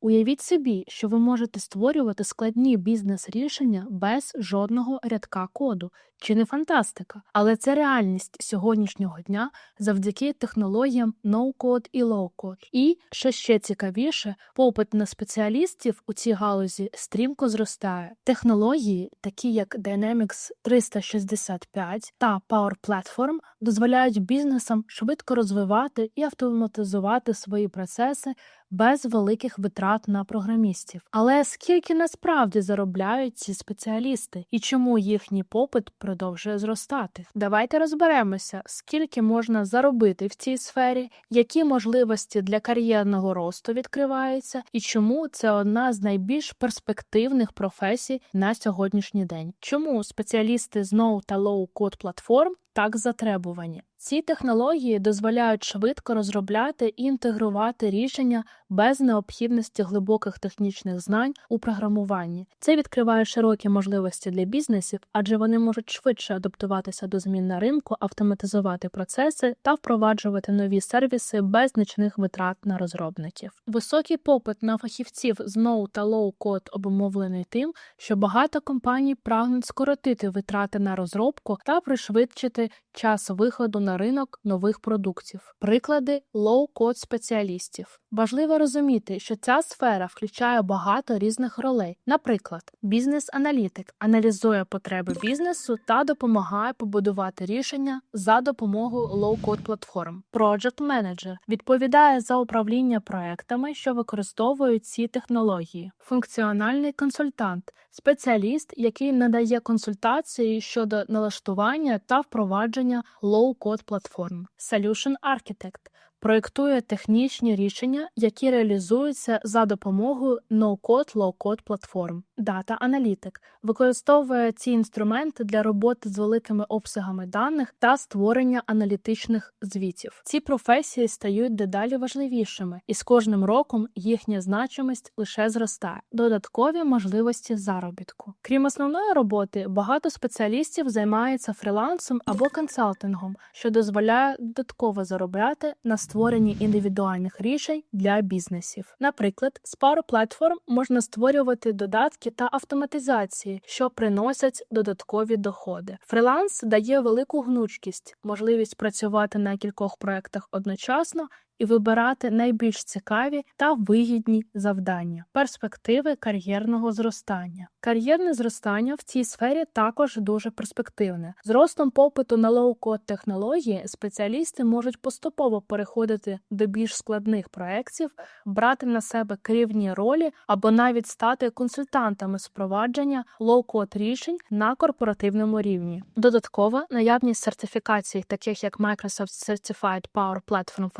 Уявіть собі, що ви можете створювати складні бізнес-рішення без жодного рядка коду. Чи не фантастика? Але це реальність сьогоднішнього дня завдяки технологіям no-code і low-code. І, що ще цікавіше, попит на спеціалістів у цій галузі стрімко зростає. Технології, такі як Dynamics 365 та Power Platform, дозволяють бізнесам швидко розвивати і автоматизувати свої процеси без великих витрат на програмістів. Але скільки насправді заробляють ці спеціалісти і чому їхній попит продовжує зростати? Давайте розберемося, скільки можна заробити в цій сфері, які можливості для кар'єрного росту відкриваються, і чому це одна з найбільш перспективних професій на сьогоднішній день. Чому спеціалісти з no та low код платформ так затребувані? Ці технології дозволяють швидко розробляти і інтегрувати рішення без необхідності глибоких технічних знань у програмуванні. Це відкриває широкі можливості для бізнесів, адже вони можуть швидше адаптуватися до змін на ринку, автоматизувати процеси та впроваджувати нові сервіси без значних витрат на розробників. Високий попит на фахівців з no та low код обумовлений тим, що багато компаній прагнуть скоротити витрати на розробку та пришвидшити час виходу на ринок нових продуктів. Приклади лоу-код спеціалістів. Важливо розуміти, що ця сфера включає багато різних ролей. Наприклад, бізнес-аналітик аналізує потреби бізнесу та допомагає побудувати рішення за допомогою лоу-код платформ. Project Manager відповідає за управління проектами, що використовують ці технології. Функціональний консультант спеціаліст, який надає консультації щодо налаштування та впровадження лоу-код платформ. Solution Architect проєктує технічні рішення, які реалізуються за допомогою low-code платформ. Data аналітик використовує ці інструменти для роботи з великими обсягами даних та створення аналітичних звітів. Ці професії стають дедалі важливішими, і з кожним роком їхня значимість лише зростає. Додаткові можливості заробітку. Крім основної роботи, багато спеціалістів займаються фрілансом або консалтингом, що дозволяє додатково заробляти на створенні індивідуальних рішень для бізнесів. Наприклад, з пару платформ можна створювати додатки та автоматизації, що приносять додаткові доходи. Фріланс дає велику гнучкість, можливість працювати на кількох проектах одночасно. І вибирати найбільш цікаві та вигідні завдання, перспективи кар'єрного зростання. Кар'єрне зростання в цій сфері також дуже перспективне. З ростом попиту на лоу-код технології спеціалісти можуть поступово переходити до більш складних проєктів, брати на себе керівні ролі або навіть стати консультантами з впровадження лоу-код рішень на корпоративному рівні. Додатково наявність сертифікацій, таких як Microsoft Certified Power Platform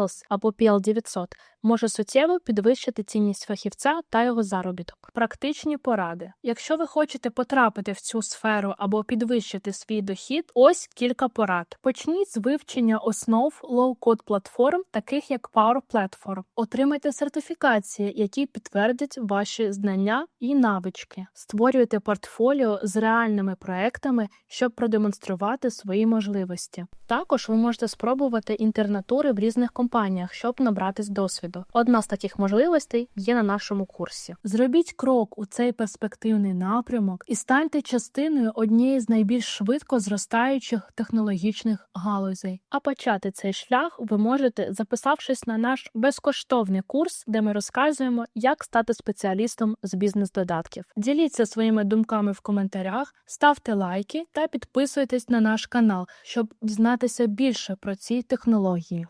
Fundamentals або PL900, може суттєво підвищити цінність фахівця та його заробіток. Практичні поради. Якщо ви хочете потрапити в цю сферу або підвищити свій дохід, ось кілька порад. Почніть з вивчення основ лоу-код платформ, таких як Power Platform. Отримайте сертифікації, які підтвердять ваші знання і навички. Створюйте портфоліо з реальними проектами, щоб продемонструвати свої можливості. Також ви можете спробувати інтернатури в різних компаніях, щоб набратись досвіду. Одна з таких можливостей є на нашому курсі. Зробіть крок у цей перспективний напрямок і станьте частиною однієї з найбільш швидко зростаючих технологічних галузей. А почати цей шлях ви можете, записавшись на наш безкоштовний курс, де ми розказуємо, як стати спеціалістом з бізнес-додатків. Діліться своїми думками в коментарях, ставте лайки та підписуйтесь на наш канал, щоб дізнатися більше про ці технології.